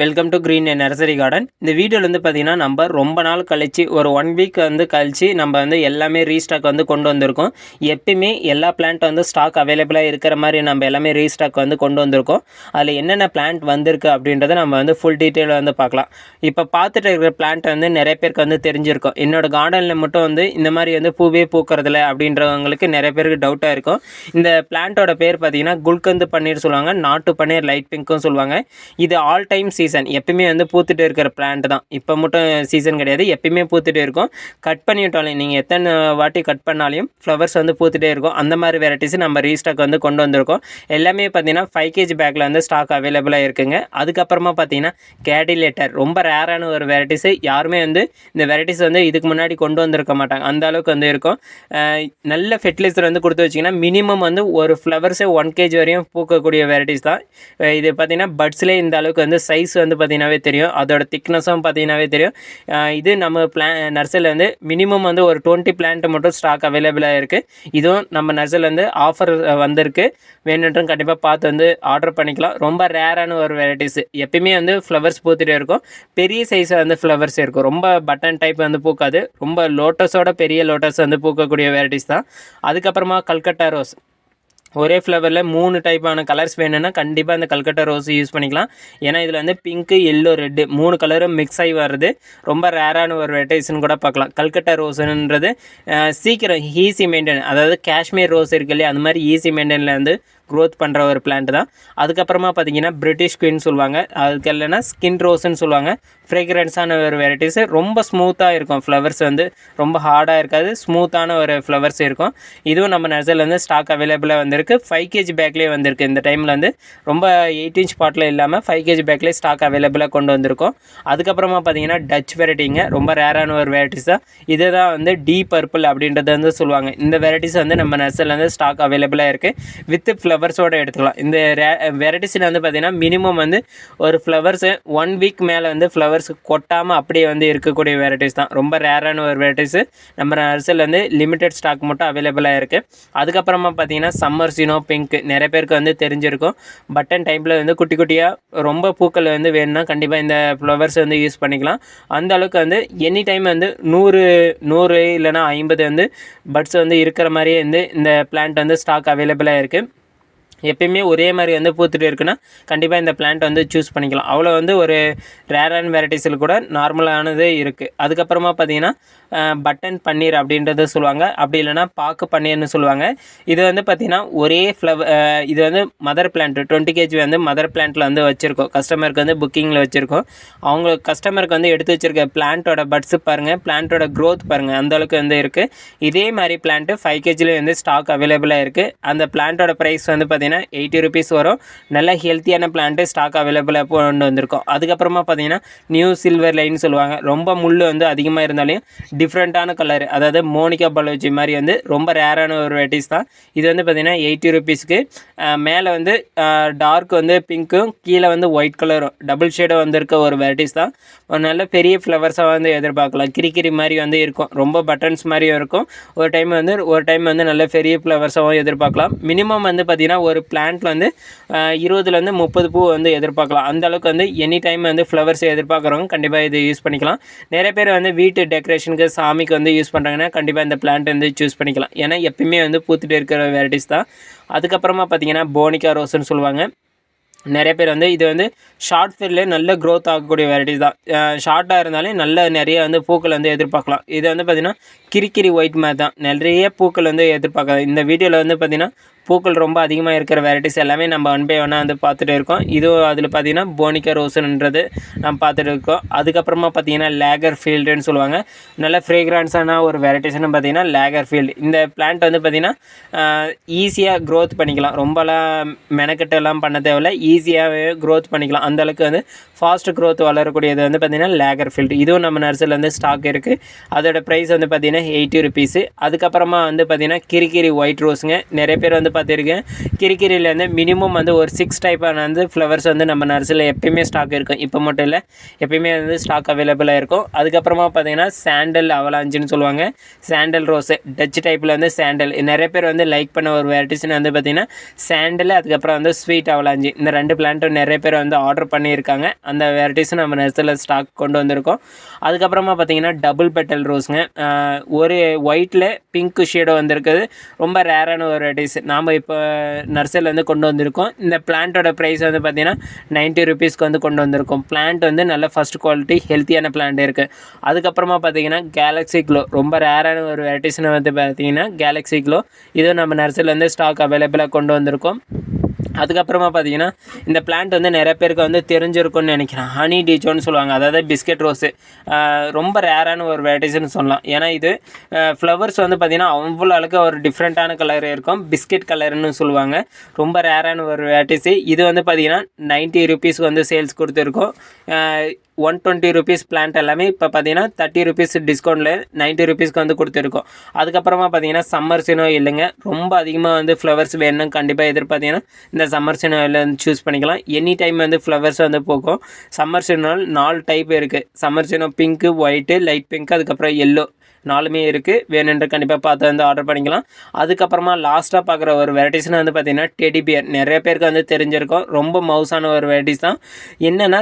Welcome to green nursery garden இந்த வீடியோவில் வந்து பார்த்தீங்கன்னா நம்ம ரொம்ப நாள் கழித்து ஒரு ஒன் வீக் வந்து கழித்து நம்ம வந்து எல்லாமே ரீஸ்டாக் வந்து கொண்டு வந்திருக்கோம். எப்பயுமே எல்லா பிளான்ட் வந்து ஸ்டாக் அவைலபிளாக இருக்கிற மாதிரி நம்ம எல்லாமே ரீஸ்டாக் வந்து கொண்டு வந்திருக்கோம். அதில் என்னென்ன பிளான்ட் வந்திருக்கு அப்படின்றத நம்ம வந்து ஃபுல் டீட்டெயில் வந்து பார்க்கலாம். இப்போ பார்த்துட்டு இருக்கிற பிளான்ட் வந்து நிறைய பேருக்கு வந்து தெரிஞ்சிருக்கும். என்னோட கார்டனில் மட்டும் வந்து இந்த மாதிரி வந்து பூவே பூக்கிறதுல அப்படின்றவங்களுக்கு நிறைய பேருக்கு டவுட்டாக இருக்கும். இந்த பிளான்ட்டோட பேர் பார்த்தீங்கன்னா குல்கந்து பன்னீர் சொல்லுவாங்க. நாட்டு பன்னீர் லைட் பிங்க்கும் சொல்லுவாங்க. இது ஆல் டைம் சீசன் சீசன் எப்பயுமே வந்து பூத்துட்டு இருக்கிற பிளான்ட் தான். இப்போ மட்டும் சீசன் கிடையாது. எப்பயுமே பூத்துட்டே இருக்கும். கட் பண்ணி விட்டாலும் நீங்கள் எத்தனை வாட்டி கட் பண்ணாலையும் ஃப்ளவர்ஸ் வந்து பூத்துட்டே இருக்கும். அந்த மாதிரி வெரைட்டிஸ் நம்ம ரீஸ்டாக் வந்து கொண்டு வந்திருக்கோம். எல்லாமே பார்த்தீங்கன்னா ஃபைவ் கேஜி பேக்கில் வந்து ஸ்டாக் அவைலபிளாக இருக்குங்க. அதுக்கப்புறமா பார்த்தீங்கன்னா கேடிலேட்டர் ரொம்ப ரேரான ஒரு வெரைட்டிஸு யாருமே வந்து இந்த வெரைட்டிஸ் வந்து இதுக்கு முன்னாடி கொண்டு வந்திருக்க மாட்டாங்க. அந்த அளவுக்கு வந்து இருக்கும். நல்ல ஃபெர்டிலைசர் வந்து கொடுத்து வச்சிங்கன்னா மினிமம் வந்து ஒரு ஃப்ளவர்ஸே ஒன் கேஜி வரையும் பூக்கக்கூடிய வெரைட்டிஸ் தான். இது பார்த்தீங்கன்னா பட்ஸ்லேயே இந்த அளவுக்கு வந்து சைஸ் வந்து பார்த்தீங்கன்னாவே தெரியும். அதோட திக்னஸும் பார்த்தீங்கன்னாவே தெரியும். இது நம்ம பிளான் நர்சரியில் வந்து மினிமம் வந்து ஒரு டுவெண்ட்டி பிளான்ட் மட்டும் ஸ்டாக் அவைலபிளாக இருக்குது இதுவும் நம்ம நர்சரியில் வந்து ஆஃபர் வந்திருக்கு. வேணுன்றும் கண்டிப்பாக பார்த்து வந்து ஆர்டர் பண்ணிக்கலாம். ரொம்ப ரேரான ஒரு வெரைட்டிஸ் எப்பயுமே வந்து ஃப்ளவர்ஸ் பூத்துட்டே இருக்கும். பெரிய சைஸில் வந்து ஃப்ளவர்ஸ் இருக்கும். ரொம்ப பட்டன் டைப் வந்து பூக்காது. ரொம்ப லோட்டஸோட பெரிய லோட்டஸ் வந்து பூக்கக்கூடிய வெரைட்டிஸ் தான். அதுக்கப்புறமா கல்கட்டா ரோஸ் ஒரே ஃப்ளவரில் மூணு டைப்பான கலர்ஸ் வேணும்னா கண்டிப்பாக இந்த கல்கட்டா ரோஸ் யூஸ் பண்ணிக்கலாம். ஏன்னா இதில் வந்து பிங்க்கு எல்லோ ரெட்டு மூணு கலரும் மிக்ஸ் ஆகி வர்றது ரொம்ப ரேரான ஒரு வெரைட்டிஸ்னு கூட பார்க்கலாம். கல்கட்டா ரோஸுன்றது சீக்கிரம் ஈஸி மெயின்டைன் அதாவது காஷ்மீர் ரோஸ் இருக்கு இல்லையா அந்த மாதிரி ஈஸி மெயின்டைனில் வந்து க்ரோத் பண்ணுற ஒரு பிளான்ட் தான். அதுக்கப்புறமா பார்த்தீங்கன்னா பிரிட்டிஷ் குயின் சொல்லுவாங்க. அதுக்கு இல்லைன்னா ஸ்கின் ரோஸ்ன்னு சொல்லுவாங்க. ஃப்ரேக்ரன்ஸான ஒரு வெரைட்டிஸு ரொம்ப ஸ்மூத்தாக இருக்கும். ஃப்ளவர்ஸ் வந்து ரொம்ப ஹார்டாக இருக்காது. ஸ்மூத்தான ஒரு ஃப்ளவர்ஸ் இருக்கும். இதுவும் நம்ம நர்சரியில் வந்து ஸ்டாக் அவைலபிளாக வந்திருக்கு. ஃபைவ் கேஜி பேக்லேயே வந்திருக்கு. இந்த டைமில் வந்து ரொம்ப எயிட் இன்ச் பாட்டில் இல்லாமல் ஃபைவ் கேஜி பேக்லேயே ஸ்டாக் அவைலபிளாக கொண்டு வந்திருக்கோம். அதுக்கப்புறமா பார்த்தீங்கன்னா டச் வெரைட்டிங்க ரொம்ப ரேரான ஒரு வெரைட்டிஸ் தான். இதை தான் வந்து டீ பர்பிள் அப்படின்றத வந்து சொல்லுவாங்க. இந்த வெரைட்டிஸ் வந்து நம்ம நர்சரியில் வந்து ஸ்டாக் அவைலபிளாக இருக்குது வித் ஃப்ளவர்ஸோட எடுத்துக்கலாம். இந்த வெரைட்டிஸில் வந்து பார்த்தீங்கன்னா மினிமம் வந்து ஒரு ஃப்ளவர்ஸு ஒன் வீக் மேலே வந்து ஃப்ளவர்ஸ் கொட்டாமல் அப்படியே வந்து இருக்கக்கூடிய வெரைட்டிஸ் தான். ரொம்ப ரேரான ஒரு வெரைட்டிஸு நம்ம நர்சரியில் வந்து லிமிடெட் ஸ்டாக் மட்டும் அவைலபிளாக இருக்குது அதுக்கப்புறமா பார்த்தீங்கன்னா சம்மர் சீனோ பிங்க் நிறைய பேருக்கு வந்து தெரிஞ்சிருக்கும். பட்டன் டைப்பில் வந்து குட்டி குட்டியாக ரொம்ப பூக்கள் வந்து வேணும்னா கண்டிப்பாக இந்த ஃப்ளவர்ஸ் வந்து யூஸ் பண்ணிக்கலாம். அந்த அளவுக்கு வந்து எனி டைம் வந்து நூறு நூறு இல்லைன்னா ஐம்பது வந்து பட்ஸ் வந்து இருக்கிற மாதிரியே வந்து இந்த பிளான்ட் வந்து ஸ்டாக் அவைலபிளாக இருக்குது எப்பயுமே ஒரே மாதிரி வந்து பூத்துட்டு இருக்குன்னா கண்டிப்பாக இந்த பிளான்ட் வந்து சூஸ் பண்ணிக்கலாம். அவ்வளோ வந்து ஒரு ரேரான வெரைட்டிஸில் கூட நார்மலானது இருக்குது அதுக்கப்புறமா பார்த்தீங்கன்னா பட்டன் பன்னீர் அப்படின்றத சொல்லுவாங்க. அப்படி இல்லைன்னா பாக்கு பன்னீர்னு சொல்லுவாங்க. இது வந்து பார்த்திங்கன்னா ஒரே ஃப்ளவர் இது வந்து மதர் பிளான்ட் டுவெண்ட்டி கேஜி வந்து மதர் பிளான்ட்டில் வந்து வச்சுருக்கோம். கஸ்டமருக்கு வந்து புக்கிங்கில் வச்சுருக்கோம். அவங்க கஸ்டமருக்கு வந்து எடுத்து வச்சிருக்க பிளான்ட்டோட பட்ஸ் பாருங்கள் பிளான்ட்டோட க்ரோத் பாருங்கள் அந்த அளவுக்கு வந்து இருக்குது இதே மாதிரி பிளான்ட்டு ஃபைவ் கேஜியில் வந்து ஸ்டாக் அவைலபிளாக இருக்குது அந்த பிளான்ட்டோட ப்ரைஸ் வந்து பார்த்திங்கன்னா எயிட்டி ருபீஸ் வரும். நல்ல ஹெல்த்தியான பிளான்ட்டு ஸ்டாக் அவைலபிளாக கொண்டு வந்திருக்கோம். அதுக்கப்புறமா பார்த்தீங்கன்னா நியூ சில்வர் லைன் சொல்லுவாங்க. ரொம்ப முள் வந்து அதிகமாக இருந்தாலும் டிஃப்ரெண்ட்டான கலர் அதாவது மோனிகா பலோஜி மாதிரி வந்து ரொம்ப ரேரான ஒரு வெரைட்டிஸ் தான். இது வந்து பார்த்திங்கன்னா எயிட்டி ருபீஸ்க்கு மேலே வந்து டார்க் வந்து பிங்க்கும் கீழே வந்து ஒயிட் கலரும் டபுள் ஷேடும் வந்திருக்க ஒரு வெரைட்டிஸ் தான். ஒரு நல்ல பெரிய ஃப்ளவர்ஸாக வந்து எதிர்பார்க்கலாம். கிரிக்கிரி மாதிரி வந்து இருக்கும். ரொம்ப பட்டன்ஸ் மாதிரியும் இருக்கும். ஒரு டைம் வந்து ஒரு டைம் வந்து நல்ல பெரிய ஃப்ளவர்ஸாகவும் எதிர்பார்க்கலாம். மினிமம் வந்து பார்த்திங்கன்னா ஒரு பிளான்ட்டில் வந்து இருபதுலேருந்து முப்பது பூ வந்து எதிர்பார்க்கலாம். அந்த அளவுக்கு வந்து எனி டைம் வந்து ஃப்ளவர்ஸ் எதிர்பார்க்குறவங்க கண்டிப்பாக இது யூஸ் பண்ணிக்கலாம். நிறைய பேர் வந்து வீட்டு டெக்கரேஷனுக்கு சாமிக்கு வந்து யூஸ் பண்ணுறாங்கன்னா கண்டிப்பாக இந்த பிளான்ட் வந்து சூஸ் பண்ணிக்கலாம். ஏன்னா எப்பயுமே வந்து பூத்துட்டு இருக்கிற வெரைட்டிஸ் தான். அதுக்கப்புறமா பார்த்தீங்கன்னா போனிகா ரோஸ்ன்னு சொல்லுவாங்க. நிறைய பேர் வந்து இது வந்து ஷார்ட் ஃபீல்ட்லேயே நல்ல க்ரோத் ஆகக்கூடிய வெரைட்டிஸ் தான். ஷார்ட்டாக இருந்தாலே நல்ல நிறைய வந்து பூக்கள் வந்து எதிர்பார்க்கலாம். இது வந்து பார்த்திங்கன்னா கிரிக்கிரி ஒயிட் மாதிரி தான். நிறைய பூக்கள் வந்து எதிர்பார்க்கலாம் இந்த வீடியோவில் வந்து பார்த்திங்கன்னா பூக்கள் ரொம்ப அதிகமாக இருக்கிற வெரைட்டிஸ் எல்லாமே நம்ம ஒன் பை ஒன்னாக வந்து பார்த்துட்டு இருக்கோம். இதுவும் அதில் பார்த்தீங்கன்னா போனிக்கா ரோஸுன்றது நம்ம பார்த்துட்டு இருக்கோம். அதுக்கப்புறமா பார்த்தீங்கன்னா லேகர் ஃபீல்டுன்னு சொல்லுவாங்க. நல்ல ஃப்ரேக்ரான்ஸான ஒரு வெரைட்டிஸ்னு பார்த்தீங்கன்னா லேகர் ஃபீல்டு இந்த பிளான்ட் வந்து பார்த்திங்கன்னா ஈஸியாக க்ரோத் பண்ணிக்கலாம். ரொம்பலாம் மெனக்கெட்டெல்லாம் பண்ண தேவையில்ல. ஈஸியாகவே க்ரோத் பண்ணிக்கலாம். அந்த அளவுக்கு வந்து ஃபாஸ்ட் க்ரோத் வளரக்கூடியது வந்து பார்த்திங்கன்னா லேகர் ஃபீல்டு இதுவும் நம்ம நர்சரியில் வந்து ஸ்டாக் இருக்குது அதோட ப்ரைஸ் வந்து பார்த்திங்கன்னா எயிட்டி ருபீஸு அதுக்கப்புறமா வந்து பார்த்திங்கன்னா கிரிக்கிரி ஒயிட் ரோஸுங்க நிறைய பேர் வந்து பார்த்துருக்கேன் கிரிக்கிரியில் வந்து மினிமம் வந்து ஒரு சிக்ஸ் டைப்பான வந்து ஃப்ளவர்ஸ் வந்து நம்ம நர்சரியில் எப்பயுமே ஸ்டாக் இருக்கும். இப்போ மட்டும் இல்லை எப்பயுமே வந்து ஸ்டாக் அவைலபிளாக இருக்கும். அதுக்கப்புறமா பார்த்தீங்கன்னா சாண்டல் அவலாஞ்சுன்னு சொல்லுவாங்க. சாண்டல் ரோஸு டச் டைப்பில் வந்து சாண்டல் நிறைய பேர் வந்து லைக் பண்ண ஒரு வெரைட்டிஸ்னு வந்து பார்த்திங்கன்னா சாண்டல் அதுக்கப்புறம் வந்து ஸ்வீட் அவலாஞ்சி இந்த ரெண்டு பிளான்ட்டும் நிறைய பேர் வந்து ஆர்டர் பண்ணியிருக்காங்க. அந்த வெரைட்டிஸும் நம்ம நர்சரியில் ஸ்டாக் கொண்டு வந்திருக்கோம். அதுக்கப்புறமா பார்த்தீங்கன்னா டபுள் பெட்டல் ரோஸுங்க ஒரு ஒயிட்டில் பிங்க் ஷேடோ வந்திருக்குது. ரொம்ப ரேரான ஒரு வெரைட்டிஸ் நாம் இப்போ நர்சரியில் வந்து கொண்டு வந்திருக்கோம். இந்த பிளான்ட்டோட ப்ரைஸ் வந்து பார்த்திங்கன்னா நைன்ட்டி ருபீஸ்க்கு வந்து கொண்டு வந்திருக்கோம். பிளான்ட் வந்து நல்ல ஃபஸ்ட் குவாலிட்டி ஹெல்த்தியான பிளான்ட் இருக்குது அதுக்கப்புறமா பார்த்தீங்கன்னா கேலக்ஸி க்ளோ ரொம்ப ரேரான ஒரு வெரைட்டிஸ்னு வந்து பார்த்தீங்கன்னா கேலக்ஸி க்ளோ இதுவும் நம்ம நர்சரியில் ஸ்டாக் அவைலபிளாக கொண்டு வந்திருக்கோம். அதுக்கப்புறமா பார்த்தீங்கன்னா இந்த பிளான்ட் வந்து நிறைய பேருக்கு வந்து தெரிஞ்சிருக்கும்னு நினைக்கிறேன். ஹனி டீச்சோன்னு சொல்லுவாங்க. அதாவது பிஸ்கெட் ரோஸு ரொம்ப ரேரான ஒரு வெரைட்டிஸ்னு சொல்லலாம். ஏன்னா இது ஃப்ளவர்ஸ் வந்து பார்த்திங்கன்னா அவ்வளோ அளவுக்கு ஒரு டிஃப்ரெண்ட்டான கலர் இருக்கும். பிஸ்கெட் கலர்னு சொல்லுவாங்க. ரொம்ப ரேரான ஒரு வெரைட்டிஸு இது வந்து பார்த்திங்கன்னா நைன்ட்டி ருபீஸ்க்கு வந்து சேல்ஸ் கொடுத்துருக்கோம். ஒன் டுவெண்ட்டி ருபீஸ் பிளான்ட் எல்லாமே இப்போ பார்த்தீங்கன்னா தேர்ட்டி ருபீஸ் டிஸ்கவுண்ட்டில் நைன்ட்டி ருபீஸ்க்கு வந்து கொடுத்துருக்கோம். அதுக்கப்புறமா பார்த்தீங்கன்னா சம்மர் சினோ இல்லைங்க. ரொம்ப அதிகமாக வந்து ஃப்ளவர்ஸ் வேணும் கண்டிப்பாக எதிர்பார்த்தீங்கன்னா இந்த சம்மர் சினோவில் வந்து சூஸ் பண்ணிக்கலாம். எனி டைம் வந்து ஃப்ளவர்ஸ் வந்து போகும். சம்மர் சினோவில் நாலு டைப் இருக்குது சம்மர் சினோ பிங்க்கு ஒயிட்டு லைட் பிங்க் அதுக்கப்புறம் எல்லோ நாலுமே இருக்குது வேணுன்ற கண்டிப்பாக பார்த்து வந்து ஆர்டர் பண்ணிக்கலாம். அதுக்கப்புறமா லாஸ்ட்டாக பார்க்குற ஒரு வெரைட்டிஸ்னு வந்து பார்த்திங்கன்னா டெடி பியர் நிறைய பேருக்கு வந்து தெரிஞ்சிருக்கும். ரொம்ப மவுஸான ஒரு வெரைட்டிஸ் தான். என்னென்னா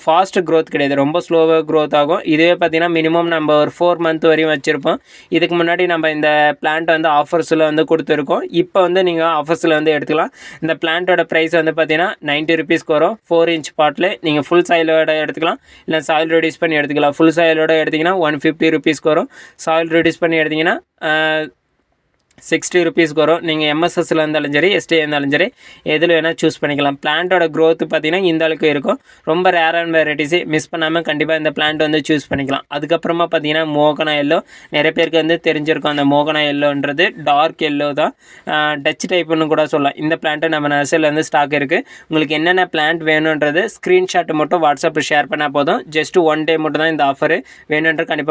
ஃபாஸ்ட் க்ரோத் கிடையாது. ரொம்ப ஸ்லோவாக க்ரோத் ஆகும். இதுவே பார்த்திங்கன்னா மினிமம் நம்ம ஒரு ஃபோர் மந்த் வரையும் வச்சுருப்போம். இதுக்கு முன்னாடி நம்ம இந்த பிளான்ட் வந்து ஆஃபர்ஸில் வந்து கொடுத்துருக்கோம். இப்போ வந்து நீங்கள் ஆஃபர்ஸில் வந்து எடுத்துக்கலாம். இந்த பிளான்ட்டோட ப்ரைஸ் வந்து பார்த்திங்கன்னா நைன்ட்டி ருபீஸ்க்கு வரும். ஃபோர் இன்ச் பாட்டில் நீங்கள் ஃபுல் சாயிலோட எடுத்துக்கலாம். இல்லை சாயில் ரெடியூஸ் பண்ணி எடுத்துக்கலாம். ஃபுல் சாயிலோட எடுத்திங்கன்னா ஒன் ஃபிஃப்டி ருபீஸ்க்கு வரும். சாயில் ரெடியூஸ் பண்ணி எடுத்திங்கன்னா சிக்ஸ்டி ருபீஸ்க்கு வரும். நீங்கள் எம்எஸ்எஸ்ல இருந்தாலும் சரி எஸ்டி இருந்தாலும் சரி எதில் வேணால் சூஸ் பண்ணிக்கலாம். பிளான்ட்டோட க்ரோத் பார்த்தீங்கன்னா இந்த அளவுக்கு இருக்கும். ரொம்ப ரேரான வெரைட்டிஸு மிஸ் பண்ணாமல் கண்டிப்பாக இந்த பிளான்ட் வந்து சூஸ் பண்ணிக்கலாம். அதுக்கப்புறமா பார்த்தீங்கன்னா மோகனா எல்லோ நிறைய பேருக்கு வந்து தெரிஞ்சிருக்கும் அந்த மோகனா எல்லோன்றது டார்க் எல்லோ தான். டச் டைப்புன்னு கூட சொல்லலாம். இந்த பிளான்ட்டு நம்ம நர்சரியில் வந்து ஸ்டாக் இருக்குது உங்களுக்கு என்னென்ன பிளான்ட் வேணுன்றது ஸ்க்ரீன்ஷாட் மட்டும் வாட்ஸ்அப்பில் ஷேர் பண்ணால் போதும். ஜஸ்ட் ஒன் டே மட்டும் தான் இந்த ஆஃபரு வேணுன்ற கண்டிப்பாக